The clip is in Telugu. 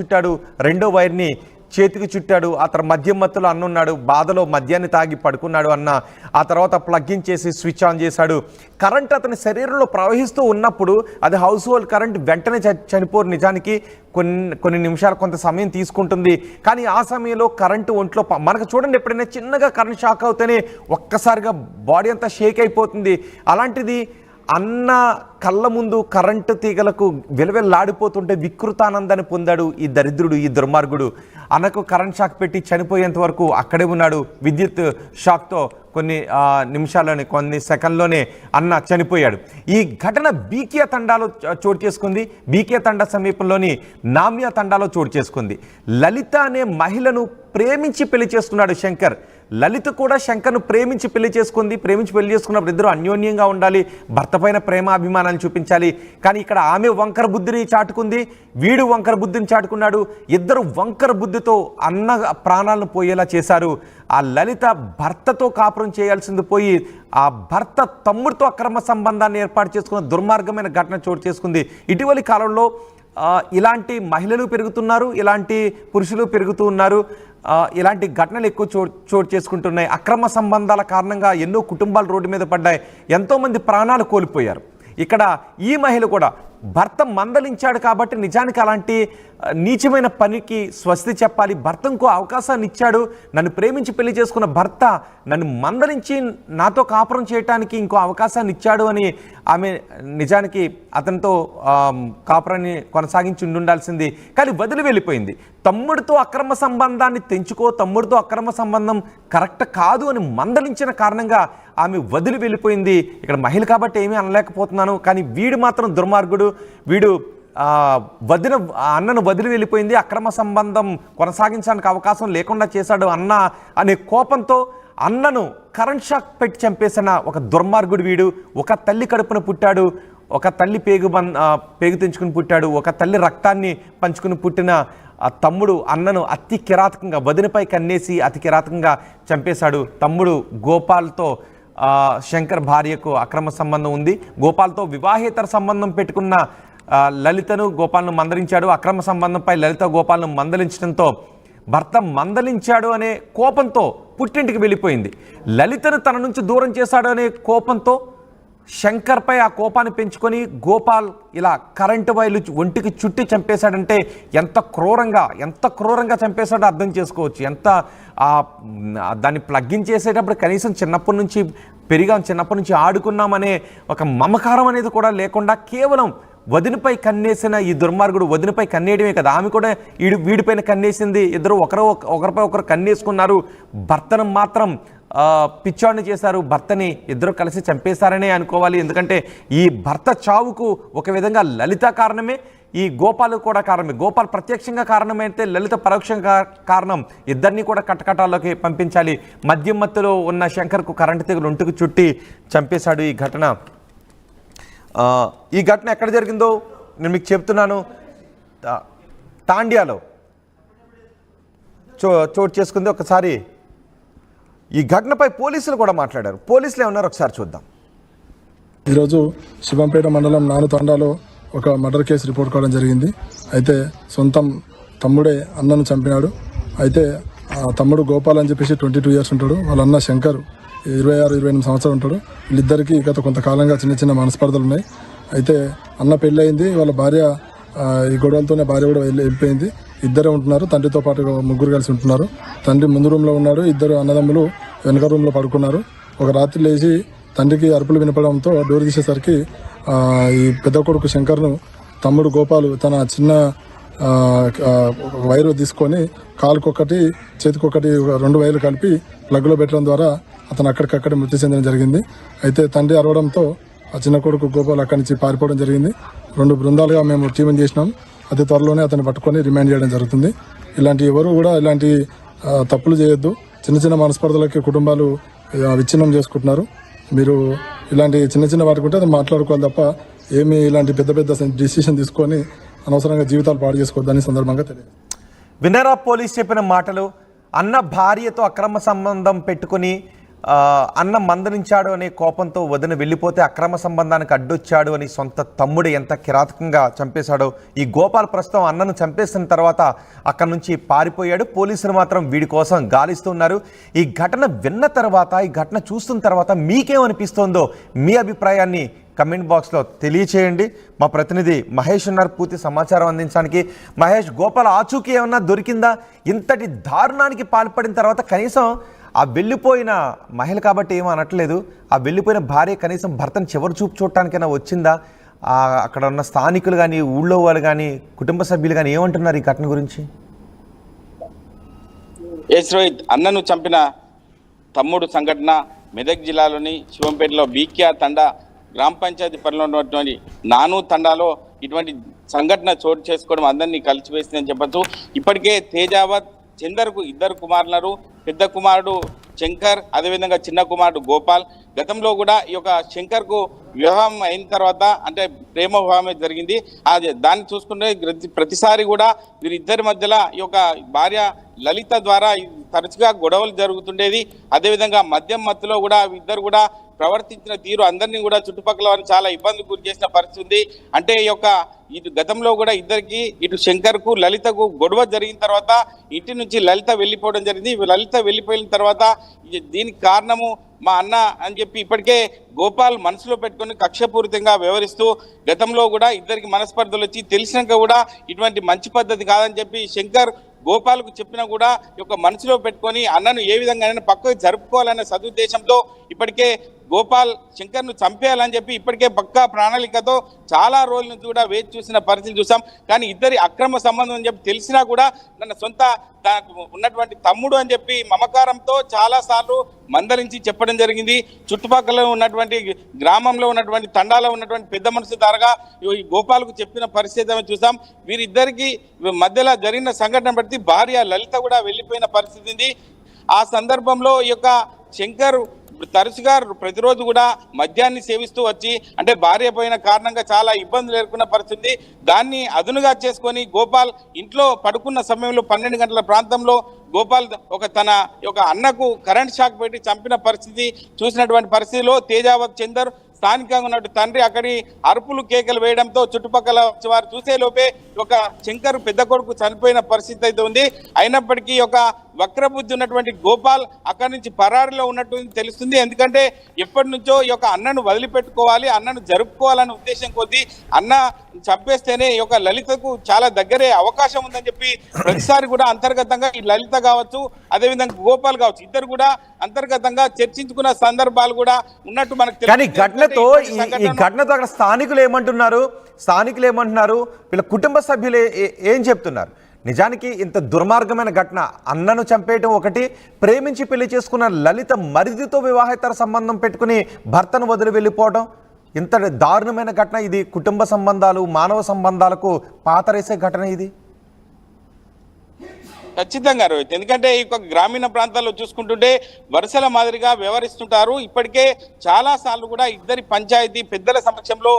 చుట్టాడు. రెండో వైర్ని చేతికి చుట్టాడు. అతను మద్యం మత్తులో అన్నున్నాడు. బాధలో మద్యాన్ని తాగి పడుకున్నాడు అన్న. ఆ తర్వాత ప్లగ్గింగ్ చేసి స్విచ్ ఆన్ చేశాడు. కరెంట్ అతని శరీరంలో ప్రవహిస్తూ ఉన్నప్పుడు అది హౌస్ హోల్డ్ కరెంట్ వెంటనే చ- చనిపోరు నిజానికి. కొన్ని కొన్ని నిమిషాలు కొంత సమయం తీసుకుంటుంది. కానీ ఆ సమయంలో కరెంటు ఒంట్లో మనకు చూడండి ఎప్పుడైనా చిన్నగా కరెంట్ షాక్ అవుతేనే ఒక్కసారిగా బాడీ అంతా షేక్ అయిపోతుంది. అలాంటిది అన్న కళ్ళ ముందు కరెంటు తీగలకు విలవెల్లాడిపోతుంటే వికృతానందాన్ని పొందాడు ఈ దరిద్రుడు ఈ దుర్మార్గుడు. అన్నకు కరెంట్ షాక్ పెట్టి చనిపోయేంత వరకు అక్కడే ఉన్నాడు. విద్యుత్ షాక్తో కొన్ని నిమిషాల్లోనే కొన్ని సెకండ్లోనే అన్న చనిపోయాడు. ఈ ఘటన బీకే తండాలో చోటు చేసుకుంది. బీకే తండా సమీపంలోని నామియా తండాలో చోటు చేసుకుంది. లలిత అనే మహిళను ప్రేమించి పెళ్ళి చేసుకున్నాడు శంకర్. లలిత కూడా శంకర్ను ప్రేమించి పెళ్ళి చేసుకుంది. ప్రేమించి పెళ్ళి చేసుకున్నప్పుడు ఇద్దరు అన్యోన్యంగా ఉండాలి. భర్త పైన అభిమానాలు చూపించాలి. కానీ ఇక్కడ ఆమె వంకర బుద్ధిని చాటుకుంది. వీడు వంకర బుద్ధిని చాటుకున్నాడు. ఇద్దరు వంకర బుద్ధితో అన్న ప్రాణాలను పోయేలా చేశారు. ఆ లలిత భర్తతో కాపురం చేయాల్సింది పోయి ఆ భర్త తమ్ముడితో అక్రమ సంబంధాన్ని ఏర్పాటు చేసుకున్న దుర్మార్గమైన ఘటన చోటు చేసుకుంది. ఇటీవలి కాలంలో ఇలాంటి మహిళలు పెరుగుతున్నారు ఇలాంటి పురుషులు పెరుగుతూ ఉన్నారు. ఇలాంటి ఘటనలు ఎక్కువ చో చోటు చేసుకుంటున్నాయి. అక్రమ సంబంధాల కారణంగా ఎన్నో కుటుంబాలు రోడ్డు మీద పడ్డాయి. ఎంతోమంది ప్రాణాలు కోల్పోయారు. ఇక్కడ ఈ మహిళ కూడా భర్త మందలించాడు కాబట్టి నిజానికి అలాంటి నీచమైన పనికి స్వస్తి చెప్పాలి. భర్త ఇంకో అవకాశాన్ని ఇచ్చాడు. నన్ను ప్రేమించి పెళ్ళి చేసుకున్న భర్త నన్ను మందలించి నాతో కాపురం చేయటానికి ఇంకో అవకాశాన్ని ఇచ్చాడు అని ఆమె నిజానికి అతనితో కాపురాన్ని కొనసాగించి ఉండాల్సింది కానీ వదిలి వెళ్ళిపోయింది. తమ్ముడితో అక్రమ సంబంధాన్ని తెంచుకో తమ్ముడితో అక్రమ సంబంధం కరెక్ట్ కాదు అని మందలించిన కారణంగా ఆమె వదిలి వెళ్ళిపోయింది. ఇక్కడ మహిళ కాబట్టి ఏమీ అనలేకపోతున్నాను. కానీ వీడు మాత్రం దుర్మార్గుడు. వీడు వదిన అన్నను వదిలి వెళ్ళిపోయింది అక్రమ సంబంధం కొనసాగించడానికి అవకాశం లేకుండా చేశాడు అన్న అనే కోపంతో అన్నను కరెంట్ షాక్ పెట్టి చంపేసిన ఒక దుర్మార్గుడు వీడు. ఒక తల్లి కడుపున పుట్టాడు ఒక తల్లి పేగు బం పేగు తెంచుకుని పుట్టాడు ఒక తల్లి రక్తాన్ని పంచుకుని పుట్టిన ఆ తమ్ముడు అన్నను అతి కిరాతకంగా వదినపై కన్నేసి అతి కిరాతకంగా చంపేశాడు. తమ్ముడు గోపాల్తో శంకర్ భార్యకు అక్రమ సంబంధం ఉంది. గోపాల్తో వివాహేతర సంబంధం పెట్టుకున్న లలితను గోపాల్ను మందలించాడు. అక్రమ సంబంధంపై లలిత గోపాల్ను మందలించడంతో భర్త మందలించాడు అనే కోపంతో పుట్టింటికి వెళ్ళిపోయింది. లలితను తన నుంచి దూరం చేశాడు అనే కోపంతో శంకర్పై ఆ కోపాన్ని పెంచుకొని గోపాల్ ఇలా కరెంటు వైర్లు ఒంటికి చుట్టి చంపేశాడంటే ఎంత క్రూరంగా ఎంత క్రూరంగా చంపేశాడో అర్థం చేసుకోవచ్చు. ఎంత దాన్ని ప్లగ్గిన్ చేసేటప్పుడు కనీసం చిన్నప్పటి నుంచి పెరిగాం చిన్నప్పటి నుంచి ఆడుకున్నామనే ఒక మమకారం అనేది కూడా లేకుండా కేవలం వదినపై కన్నేసిన ఈ దుర్మార్గుడు వదినపై కన్నేయడమే కదా. ఆమె కూడా వీడి వీడిపైన కన్నేసింది. ఇద్దరు ఒకరు ఒక- ఒకరిపై ఒకరు కన్నేసుకున్నారు. భర్తను మాత్రం పిచ్చోడిని చేశారు భర్తని ఇద్దరు కలిసి చంపేశారనే అనుకోవాలి. ఎందుకంటే ఈ భర్త చావుకు ఒక విధంగా లలిత కారణమే ఈ గోపాలు కూడా కారణమే. గోపాల్ ప్రత్యక్షంగా కారణమైతే లలిత పరోక్షంగా కారణం ఇద్దరిని కూడా కటకటాల్లోకి పంపించాలి. మద్యం మత్తులో ఉన్న శంకర్కు కరెంటు తెగులు ఒంటుకు చుట్టి చంపేశాడు ఈ ఘటన. ఈ ఘటన ఎక్కడ జరిగిందో నేను మీకు చెప్తున్నాను. తాండ్యాలో చో చోటు చేసుకుంది. ఒకసారి ఈ ఘటనపై పోలీసులు కూడా మాట్లాడారు. పోలీసులు ఏమన్నారు ఒకసారి చూద్దాం. ఈరోజు శివంపేట మండలం నాను తండాలో ఒక మర్డర్ కేసు రిపోర్ట్ కావడం జరిగింది. అయితే సొంతం తమ్ముడే అన్నను చంపినాడు. అయితే ఆ తమ్ముడు గోపాల్ అని చెప్పేసి ట్వంటీ టూ ఇయర్స్ ఉంటాడు. వాళ్ళ అన్న శంకర్ ఇరవై ఆరు ఇరవై ఎనిమిది సంవత్సరాలు ఉంటాడు. వీళ్ళిద్దరికీ గత కొంతకాలంగా చిన్న చిన్న మనస్పర్ధలు ఉన్నాయి. అయితే అన్న పెళ్ళి అయింది వాళ్ళ భార్య ఈ గొడవలతోనే భార్య కూడా వెళ్ళి వెళ్ళిపోయింది. ఇద్దరే ఉంటున్నారు. తండ్రితో పాటు ముగ్గురు కలిసి ఉంటున్నారు. తండ్రి ముందు రూమ్లో ఉన్నాడు. ఇద్దరు అన్నదమ్ములు వెనక రూమ్లో పడుకున్నారు. ఒక రాత్రి లేచి తండ్రికి అరుపులు వినపడంతో డోర్ తీసేసరికి ఈ పెద్ద కొడుకు శంకర్ను తమ్ముడు గోపాలు తన చిన్న వైరు తీసుకొని కాలుకొకటి చేతికొకటి రెండు వైర్లు కలిపి ప్లగ్లో పెట్టడం ద్వారా అతను అక్కడికక్కడ మృతి చెందడం జరిగింది. అయితే తండ్రి అరవడంతో ఆ చిన్న కొడుకు గోపాల్ అక్కడి నుంచి పారిపోవడం జరిగింది. రెండు బృందాలుగా మేము టీమం చేసినాం. అతి త్వరలోనే అతన్ని పట్టుకొని రిమాండ్ చేయడం జరుగుతుంది. ఇలాంటి ఎవరు కూడా ఇలాంటి తప్పులు చేయొద్దు. చిన్న చిన్న మనస్పర్ధలకి కుటుంబాలు విచ్ఛిన్నం చేసుకుంటున్నారు. మీరు ఇలాంటి చిన్న చిన్న వాటి ఉంటే అది మాట్లాడుకోవాలి తప్ప ఏమి ఇలాంటి పెద్ద పెద్ద డిసిషన్ తీసుకొని అనవసరంగా జీవితాలు పాడు చేసుకోవద్దని సందర్భంగా తెలియదు వినరా పోలీస్ చెప్పిన మాటలు అన్న భార్యతో అక్రమ సంబంధం పెట్టుకుని అన్న మందలించాడు అనే కోపంతో వదిన వెళ్ళిపోతే అక్రమ సంబంధానికి అడ్డొచ్చాడు అని సొంత తమ్ముడు ఎంత కిరాతకంగా చంపేశాడో. ఈ గోపాల్ ప్రస్తుతం అన్నను చంపేసిన తర్వాత అక్కడి నుంచి పారిపోయాడు. పోలీసులు మాత్రం వీడి కోసం గాలిస్తున్నారు ఈ ఘటన విన్న తర్వాత ఈ ఘటన చూస్తున్న తర్వాత మీకేమనిపిస్తోందో మీ అభిప్రాయాన్ని కమెంట్ బాక్స్లో తెలియచేయండి. మా ప్రతినిధి మహేష్ ఉన్నారు పూర్తి సమాచారం అందించడానికి. మహేష్ గోపాల్ ఆచూకీ ఏమన్నా దొరికిందా? ఇంతటి దారుణానికి పాల్పడిన తర్వాత కనీసం ఆ వెళ్ళిపోయిన మహిళ కాబట్టి ఏమీ అనట్లేదు. ఆ వెళ్ళిపోయిన భార్య కనీసం భర్తను చివరి చూపు చూడటానికైనా వచ్చిందా? అక్కడ ఉన్న స్థానికులు కానీ ఊళ్ళో వాళ్ళు కానీ కుటుంబ సభ్యులు కానీ ఏమంటున్నారు ఈ ఘటన గురించి? ఎస్ రోహిత్ అన్నను చంపిన తమ్ముడు సంఘటన మెదక్ జిల్లాలోని శివంపేటలో బీకేఆర్ తండా గ్రామ పంచాయతీ పరిధిలో ఉన్నటువంటి నాను తండాలో ఇటువంటి సంఘటన చోటు చేసుకోవడం అందరినీ కలిసివేసిందని చెప్పచ్చు. ఇప్పటికే తేజావత్ చందర్కు ఇద్దరు కుమారులు పెద్ద కుమారుడు శంకర్ అదేవిధంగా చిన్న కుమారుడు గోపాల్. గతంలో కూడా ఈ యొక్క శంకర్కు వివాహం అయిన తర్వాత అంటే ప్రేమ వివాహమే జరిగింది. అది దాన్ని చూసుకుంటే ప్రతి- ప్రతిసారి కూడా వీరిద్దరి మధ్యలో ఈ యొక్క భార్య లలిత ద్వారా తరచుగా గొడవలు జరుగుతుండేది. అదేవిధంగా మద్యం మత్తులో కూడా ఇద్దరు కూడా ప్రవర్తించిన తీరు అందరినీ కూడా చుట్టుపక్కల వారిని చాలా ఇబ్బంది గురి చేసిన పరిస్థితి ఉంది. అంటే ఈ యొక్క ఇటు గతంలో కూడా ఇద్దరికి ఇటు శంకర్కు లలితకు గొడవ జరిగిన తర్వాత ఇంటి నుంచి లలిత వెళ్ళిపోవడం జరిగింది. లలిత వెళ్ళిపోయిన తర్వాత దీనికి కారణము మా అన్న అని చెప్పి ఇప్పటికే గోపాల్ మనసులో పెట్టుకొని కక్షపూరితంగా వ్యవహరిస్తూ గతంలో కూడా ఇద్దరికి మనస్పర్ధలు వచ్చి తెలిసినాక కూడా ఇటువంటి మంచి పద్ధతి కాదని చెప్పి శంకర్ గోపాల్కు చెప్పినా కూడా ఈ యొక్క మనసులో పెట్టుకొని అన్నను ఏ విధంగా పక్కకు జరుపుకోవాలనే సదుద్దేశంతో ఇప్పటికే గోపాల్ శంకర్ను చంపేయాలని చెప్పి ఇప్పటికే పక్కా ప్రణాళికతో చాలా రోజుల నుంచి కూడా వేచి చూసిన పరిస్థితి చూసాం. కానీ ఇద్దరి అక్రమ సంబంధం అని చెప్పి తెలిసినా కూడా తన సొంత తనకు ఉన్నటువంటి తమ్ముడు అని చెప్పి మమకారంతో చాలాసార్లు మందరించి చెప్పడం జరిగింది. చుట్టుపక్కల ఉన్నటువంటి గ్రామంలో ఉన్నటువంటి తండాలో ఉన్నటువంటి పెద్ద మనసు ద్వారా ఈ గోపాల్కు చెప్పిన పరిస్థితి ఏమో చూసాం. వీరిద్దరికి మధ్యలో జరిగిన సంఘటన బట్టి భార్య లలిత కూడా వెళ్ళిపోయిన పరిస్థితి ఉంది. ఆ సందర్భంలో ఈ యొక్క శంకర్ తరచుగా ప్రతిరోజు కూడా మద్యాన్ని సేవిస్తూ వచ్చి అంటే భార్య పోయిన కారణంగా చాలా ఇబ్బందులు ఎదుర్కొన్న పరిస్థితి. దాన్ని అదునుగా చేసుకొని గోపాల్ ఇంట్లో పడుకున్న సమయంలో పన్నెండు గంటల ప్రాంతంలో గోపాల్ ఒక తన ఒక అన్నకు కరెంట్ షాక్ పెట్టి చంపిన పరిస్థితి చూసినటువంటి పరిస్థితిలో తేజావత్ చందర్ స్థానికంగా ఉన్నట్టు తండ్రి అక్కడి అరుపులు కేకలు వేయడంతో చుట్టుపక్కల వారు చూసే లోపే ఒక శంకర్ పెద్ద కొడుకు చనిపోయిన పరిస్థితి అయితే ఉంది. అయినప్పటికీ ఒక వక్రబుద్ధి ఉన్నటువంటి గోపాల్ అక్కడి నుంచి పరారిలో ఉన్నట్టు తెలుస్తుంది. ఎందుకంటే ఎప్పటి నుంచో ఈ యొక్క అన్నను వదిలిపెట్టుకోవాలి అన్నను జరుపుకోవాలనే ఉద్దేశం కొద్దీ అన్న చంపేస్తేనే ఈ యొక్క లలితకు చాలా దగ్గరే అవకాశం ఉందని చెప్పి ప్రతిసారి కూడా అంతర్గతంగా ఈ లలిత కావచ్చు అదేవిధంగా గోపాల్ కావచ్చు ఇద్దరు కూడా అంతర్గతంగా చర్చించుకున్న సందర్భాలు కూడా ఉన్నట్టు మనకు. కానీ ఘటనతో ఈ- ఘటనతో అక్కడ స్థానికులు ఏమంటున్నారు? స్థానికులు ఏమంటున్నారు? వీళ్ళ కుటుంబ సభ్యులు ఏం చెప్తున్నారు? నిజానికి ఇంత దుర్మార్గమైన ఘటన అన్నను చంపేయటం ఒకటి ప్రేమించి పెళ్ళి చేసుకున్న లలిత మరిదితో వివాహేతర సంబంధం పెట్టుకుని భర్తను వదిలి వెళ్ళిపోవడం ఇంత దారుణమైన ఘటన ఇది. కుటుంబ సంబంధాలు మానవ సంబంధాలకు పాతరేసే ఘటన ఇది. ఖచ్చితంగా రోహిత్. ఎందుకంటే ఈ యొక్క గ్రామీణ ప్రాంతాల్లో చూసుకుంటుంటే వరుసల మాదిరిగా వ్యవహరిస్తుంటారు. ఇప్పటికే చాలా సార్లు కూడా ఇద్దరి పంచాయతీ పెద్దల సమక్షంలో